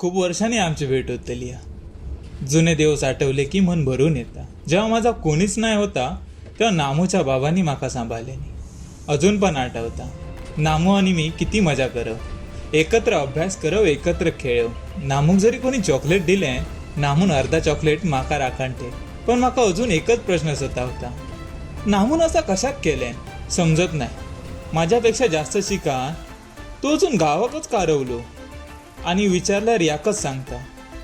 खूप वर्षांनी आमची भेट होतली जुने दिवस आठवले की मन भरून येता. जेव्हा माझा कोणीच नाही होता तेव्हा नामूच्या बाबांनी माका सांभाळले अजून पण आठवता. नामू आणि मी किती मजा करव. एकत्र अभ्यास करव एकत्र खेळव. नामूक जरी कोणी चॉकलेट दिले नामून अर्धा चॉकलेट माका राखणते. पण माका अजून एकच प्रश्न सता होता. नामून असा कशाक केले? समजत नाही. माझ्यापेक्षा जास्त शिका. तो अजून गावाकच कारवलो. आणि विचारल्यावर याकच सांगता.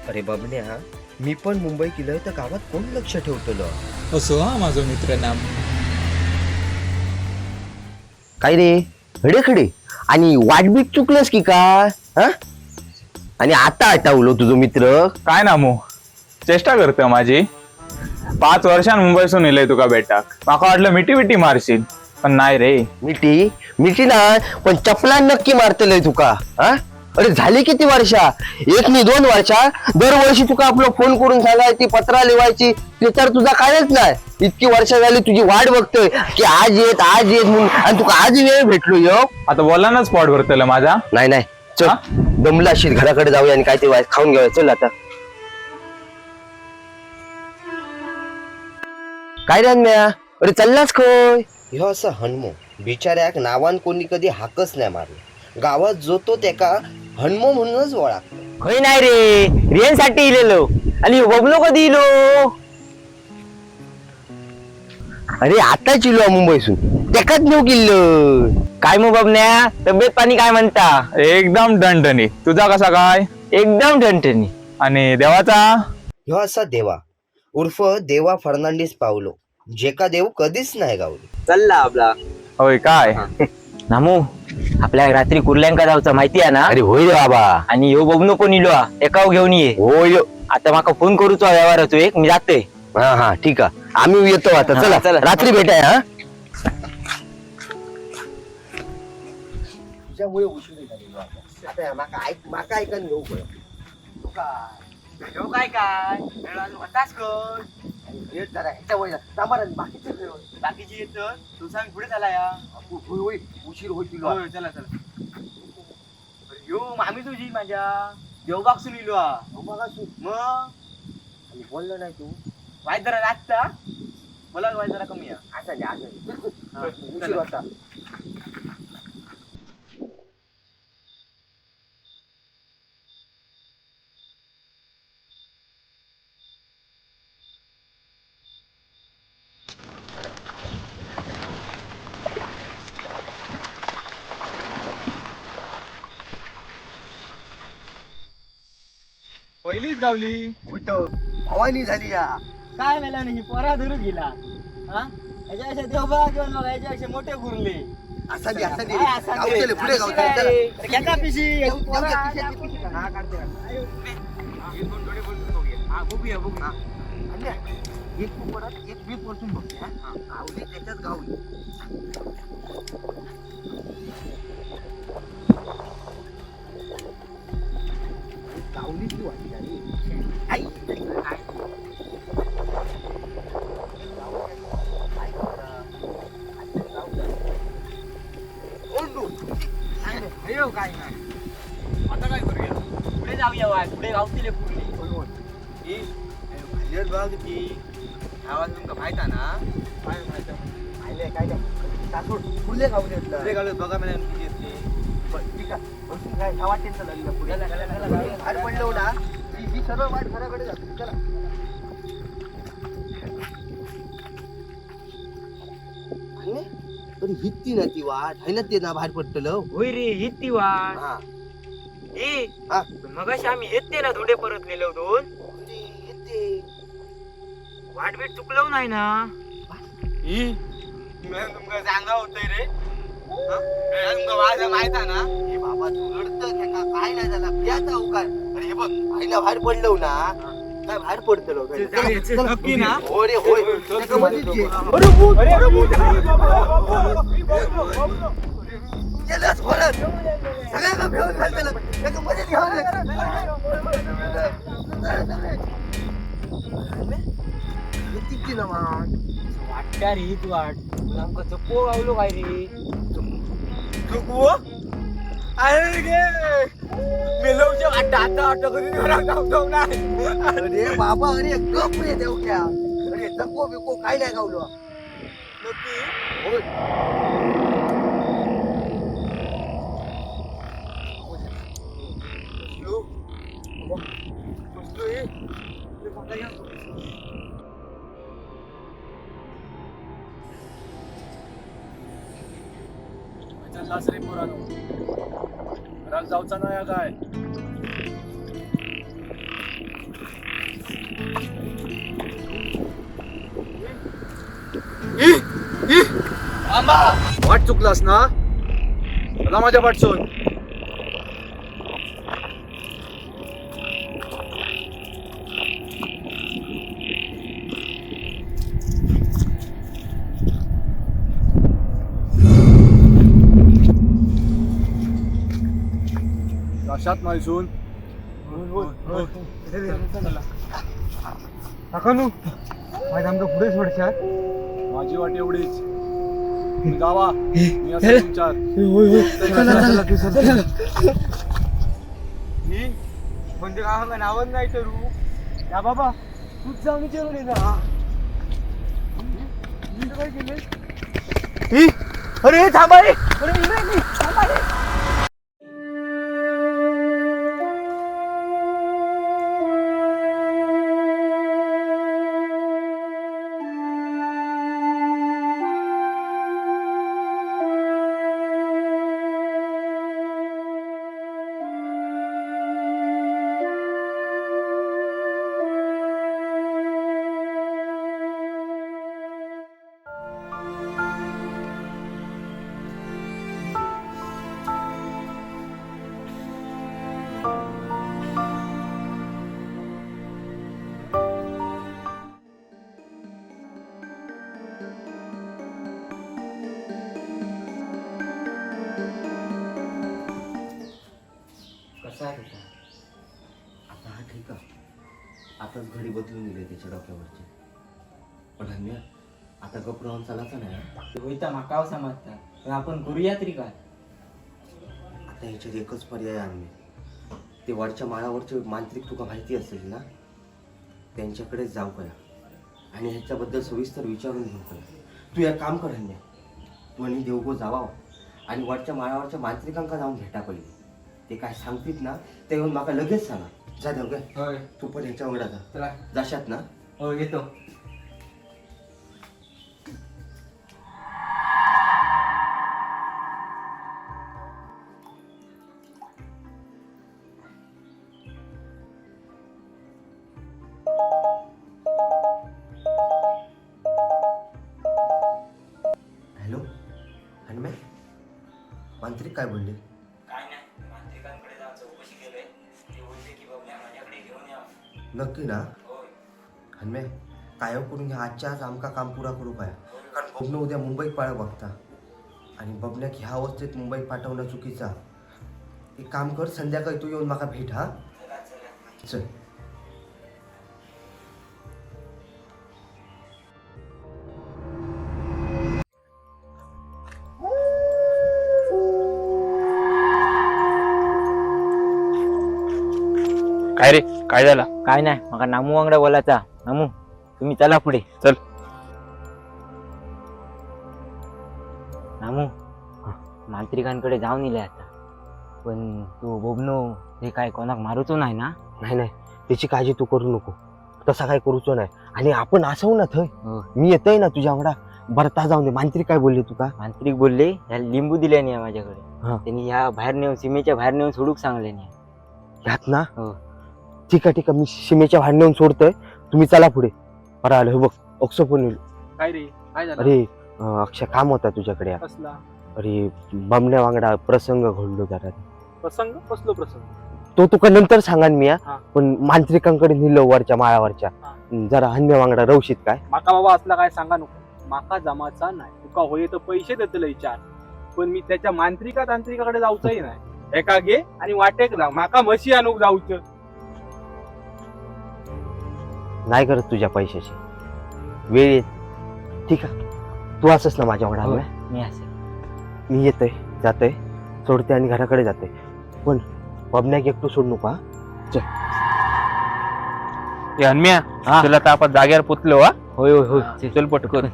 अरे बबन्या मी पण मुंबई केलं तर गावात कोण लक्ष ठेवतलं? असो हा माझा मित्र नाम. काय रे? खडे खडे. आणि वाटबीट चुकलंस की काय? हा? आणि आता आठवलो तुझो मित्र? काय ना मो चेष्टा करतो माझी. पाच वर्षां मुंबईसून येलय तुका बेटाक. माका वाटलं मिठी मिठी मारशील. पण नाही रे. मिठी? मिठी ना पण चपला नक्की मारतलंय तुका. हा? अरे झाली किती वर्षा? एक नि दोन वर्षा. दरवर्षी तुका आपलं फोन करून सांगाय ती पत्रा लिवायची ते तर तुझा कायच नाही. इतकी वर्ष झाली तुझी वाट बघतोय की आज येत आज येत म्हणून. आणि तुका आज वेळ भेटलो यो. आता बोलानाच स्पॉट भरतलं माझा. नाही नाही. चल. हा? दमला अशी घराकडे जाऊया आणि काय ते वाय- खाऊन घेऊया. चल आता. काय रे अन्म्या अरे चाललाच खोय? ह्यो असं हनुमो. बिचाऱ्याक नावान कोणी कधी हाकच नाही मारलं. गावात जो तो त्याका हनुमो म्हणूनच ओळख खय नाही रे रियनसाठी इलेलो. आणि बबलो कधी इलो? अरे आता चिलो मुंबईसून. त्याकाच नेऊ किल्ल. काय मग बबन्या तब्येत पाणी काय म्हणता? एकदम दणदणी तुझा कसा काय? एकदम ठणठणी आणि देवाचा? ह्यो असा देवा. उर्फ देवा फर्नांडिस पावलो जेका देव कधीच नाही गावलो. चालला आपला. होय काय? नामू आपल्या रात्री कुर्ल्यांका जाऊचा माहिती आहे ना? अरे होय रे बाबा. आणि ह्यो बबनो पण इलो हा. एकाव घेऊन ये. होय आता माका फोन करूचो व्यवहार होतो एक मी जाते. हा हा ठीक आहे. आम्ही येतो आता हा, चला. चला. रात्री भेटाय हा. तुझ्यामुळे उशीर झालेलो आता आता माका ऐक माका ऐकन घेऊ काय काय? बाकीचे बाकीची येत तू सांग पुढे झाला या. उशीर होईल चला चला. यो मामी तुझी माझ्या. देवबाग इलो हा. मग? बोललो नाही तू. वाईट जरा लागता मला वाईट जरा कमी आहे असं नाही, असं नाही. उशीर. होता. पहिलीच गावली भवानी झाली या काय वेळा नाही पोरा धरून गेला हा याच्या अशा देवबा घेऊन याच्या मोठे गुरले असा दे असा दे काय असा गाव ते? चले, पुढे गाव पिशी चले, काय? घेता द्या, हा. हा, काढते, काढते. हा, हे. हा, एक तू परत एक मी परतून बघते हा. गावली त्याच्यात गावली काय करूया पुढे जाऊया वाय पुढे गावतील पुढे ही अयो, भालेर बघ ती बसून काय पुढे. पडलो ना ही ही वाट घराकडे चला पण हित्ती ना ती वाट आहे ना ते ना बाहेर पडतलं होय रे ही ती वाट हा ए हा. मगाशी आम्ही येते ना धुडे परत नेलो दोन अरे, वाट बीट चुकलो नाही ना ही तुमका सांगा होतंय रे माहीत आहे ना हे बाबा तू रडतं त्याका काय? नाही झाला? प्याचा अवकाळ अरे हे बघ आईला बाहेर पडलो ना काय बाहेर पडतलो नक्की ना? हो रे होय. त्याका मध्येच ये. गेलास परत सगळ्यांना भेळून घालतेलं त्याका मध्येच घ्यावं किती ना मग वाटत्या रे ही वाट. आमका चप्पो गावलो काय रे. चुकवो अरे गे मेलवच्या अड्डा आता अड्डा कधी घरात गावतो नाही अरे बाबा अरे गप रे देवक्या अरे नको बिको काय नाही गावलो चाललास रे पोरानो घरात जाऊचा नाही काय वाट चुकलास ना? चला माझ्या पाठसून काकानू माझ्या आमचं पुढे सोडशात माझी वाट एवढीच. तुम्ही जावा. मी असं तुमच्यात ही म्हणजे नावच नाही तर या बाबा तूच जाऊन विचारून ये ना मी काय केले अरे थांबा रे अरे इकडे ये, थांबा रे आहे त्याचा आता हा ठीक आहे. आताच घडी बदलून दिली त्याच्या डोक्यावरची. पण हन्या आता गप राहून चालायचं नाही. होईता माकाव समजता. पण आपण करूया तरी काय? आता ह्याच्यात एकच पर्याय आहे. आम्ही ते वरच्या माळावरचे मांत्रिक तुका माहिती असेल ना? त्यांच्याकडेच जाऊ करा. आणि ह्याच्याबद्दल सविस्तर विचारून घेऊ करा. तू एक काम कर हन्या. तू आणि देवगो जावा आणि वरच्या माळावरच्या मांत्रिकांका जाऊन भेटा पहिले. ते काय सांगतील ना ते येऊन माका लगेच सांगा. जा देव काय होय. तू पण ह्याच्या वांगडा जा. चला. जाशात ना? हो येतो. नक्की ना? हनमे कायम करून घ्या. आजच्या आज आमका काम पुरा करू पाया. कारण बबनं उद्या मुंबईत पाळ बघता. आणि बबन्याक ह्या अवस्थेत मुंबईत पाठवणं चुकीचा एक काम कर संध्याकाळी तू येऊन माका भेट हा? चल. काय रे? काय झाला? काय नाही मका नामू वांगडा बोलायचा. नामू तुम्ही चला पुढे. चल. नामू मांत्रिकांकडे जाऊन इले आता. पण तू बोबनो हे काय कोणाक मारूचो नाही ना? नाही नाही. त्याची काळजी तू करू नको. तसा काय करूचो नाही. आणि आपण असू ना थंय हो. मी येतोय ना तुझ्या वांगडा बरं ता जाऊन दे. मांत्रिक काय बोलले तुका मांत्रिक बोलले ह्या लिंबू दिले नाही माझ्याकडे. हा. त्यांनी ह्या बाहेर नेऊन सीमेच्या बाहेर नेऊन सोडूक सांगले नाही ह्यात ना? हो. ठीक आहे ठीक आहे मी सीमेच्या भांड नेऊन सोडतोय. तुम्ही चला पुढे. बरं आलं हे बघ ऑक्सो पण येईल. काय रे? काय झालं? अरे अं, अक्षय काम होता तुझ्याकडे. यार. कसला? अरे बमण्या वांगडा प्रसंग घडलो जरा. प्रसंग? कसलो प्रसंग? तो तुका नंतर सांगा मी या. हा. पण मांत्रिकांकडे नेलं वरच्या माळावरच्या. हा. जरा अन्य वांगडा रवशीत काय? माका बाबा असला काय सांगा नको. माका जमाचा नाही. तुका होय तर पैसे देतले विचार. पण मी त्याच्या मांत्रिका तांत्रिकाकडे जाऊचंही नाही. एका घे आणि वाटेक जा माका म्हशी आणूक जाऊच. नाही करत तुझ्या पैशाची. वेळ येत. ठीक आहे. तू असस ना माझ्या हो. वडा मी असे मी येतोय जातोय सोडते आणि घराकडे जाते पण बबन्याक एकटो सोड नको हा. हनम्या हा. तुला तर आपण जाग्यावर पोचलो हा. होय होय होय. चल पटकन.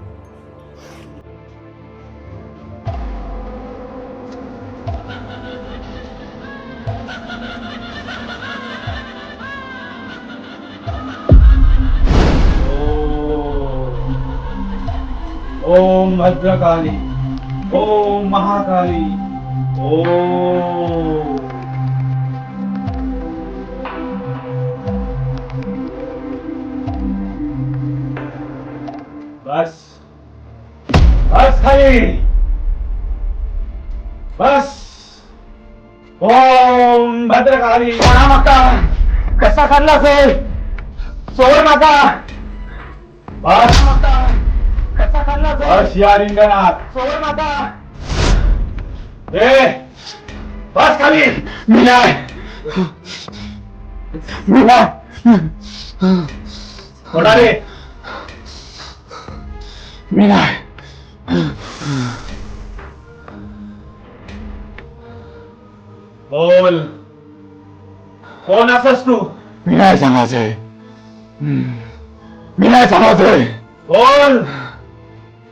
भद्रकाली। ओम महाकाली। ओम। बस। बस खाली। बस। ओम भद्रकाली। कोणा माका कसा खाल्ला असेल सोड माका बस। बस या रिंगणात सोड माका ए बस खाली। मी नाही। मी नाही। मी नाही। बोल। कोण असस तू? मी नाही सांगायचंय। मी नाही सांगायचंय। बोल।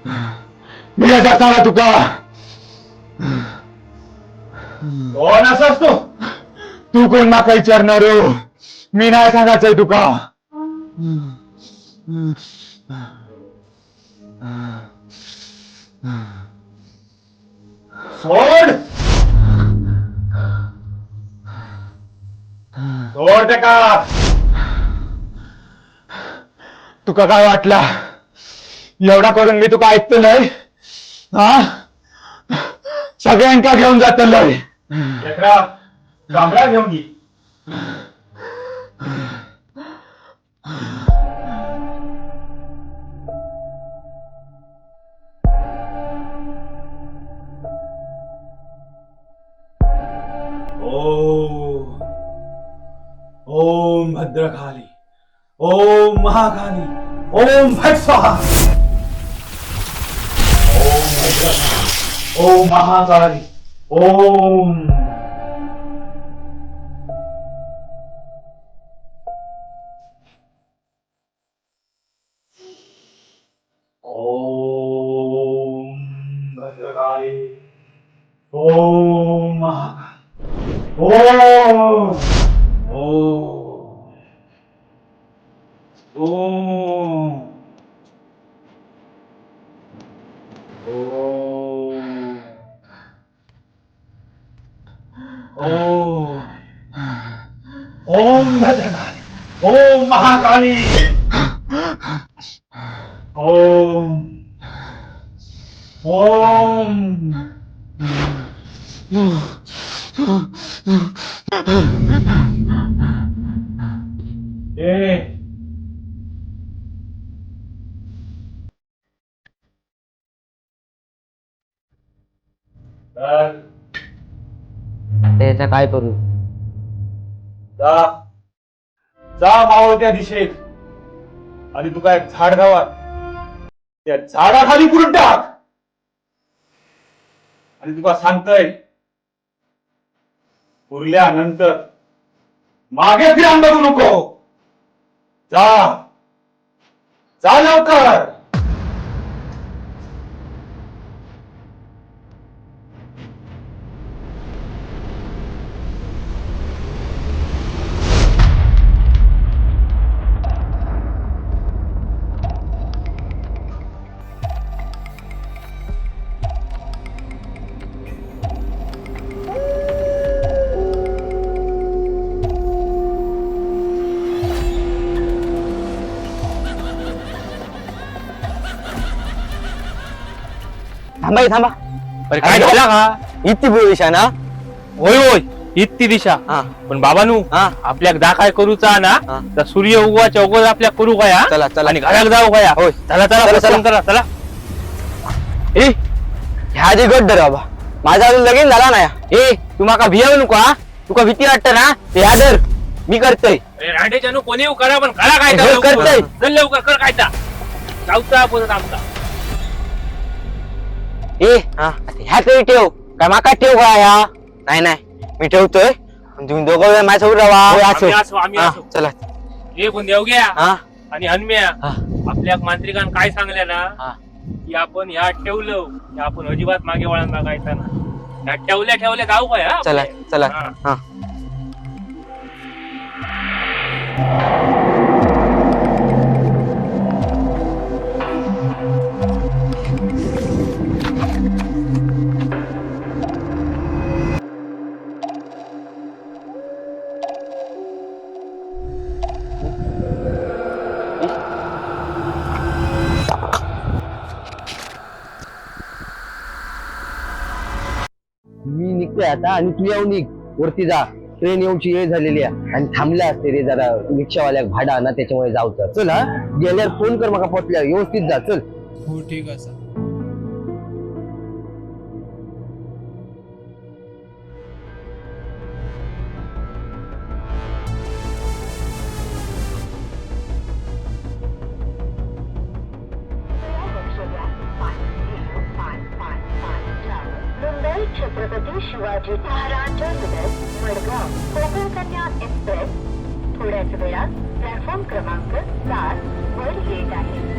मी नाही सांगा तुका कोण असास तू? तू कोण माका विचारणार हो? मी नाही सांगायचंय तुका. सोड. सोड ते का तुका काय वाटला? एवढा करून मी तुका ऐकतो नाही. हा? सगळ्यांका घेऊन जात गांभळा घेऊन ओम ओम भद्रकाली. ओम महाकाली. ओम भट स्वाहा. भद्रकाली ओम महाकाली ओम ओम भद्रकाली ओम महाकाली ओम ओम ओम ओम ओम भद्रकाली ओम महाकाली ओम ओम ए त्याचा काय करू जा जा मावळ त्या दिशेत आणि तू काय झाड गावात त्या झाडाखाली कुठून टाक आणि तुका सांगतय उरल्यानंतर मागे फिरांग बघू नको. जा. जा लवकर. थांबा हे थांबा. अरे काय झाला का इतकी बोलिशा ना होय होय इतकी दिशा. हा. पण बाबानू हा. आपल्याक दा काय करूचा ना हा. तर सूर्य उगवाच्या उगवत आपल्या करू काय हा? चला, चला. आणि घरात जाऊ काय होय. चला चला चला, पटकन करा चला. ए ह्या आधी गट धर बाबा. माझा अजून लगीन झाला नाही. ए तू माका भियाव नको हा? तुका भीती वाटत ना? ते ह्या धर. मी करतोय. रांडेच्या नु कोणी करा पण करा काय हे लवकर. करतोय. चल लवकर कर काय जाऊचा आपण आमचा ए हा ह्या तरी ठेव. काय माका ठेव का ह्या. नाही नाही मी ठेवतोय. तुम्ही दोघं माझ्यासोबत राहा. आम्ही असू आम्ही हा, असू. चला. घ्या हा. आणि हनम्या हा. आपल्या मांत्रिकान काय सांगल्या हा. ना की आपण ह्या ठेवलं की आपण अजिबात मागे वळण बघायचा ना ह्या ठेवल्या ठेवल्या जाऊ काय हा चला चला. हा. आता आणि तू येऊन निघ. वरती जा. ट्रेन येऊची वेळ झालेली आहे. आणि थांबल्या असते रे जरा. रिक्षावाल्या भाडा ना त्याच्यामुळे जाऊचं चल हा. गेल्यावर फोन कर मग पोचल्या व्यवस्थित जा. चल. हो ठीक असं शिवाजी महाराज टर्मिनस मडगाव कोकण कन्या एक्सप्रेस. थोड्याच वेळात प्लॅटफॉर्म क्रमांक सात वर येत आहे.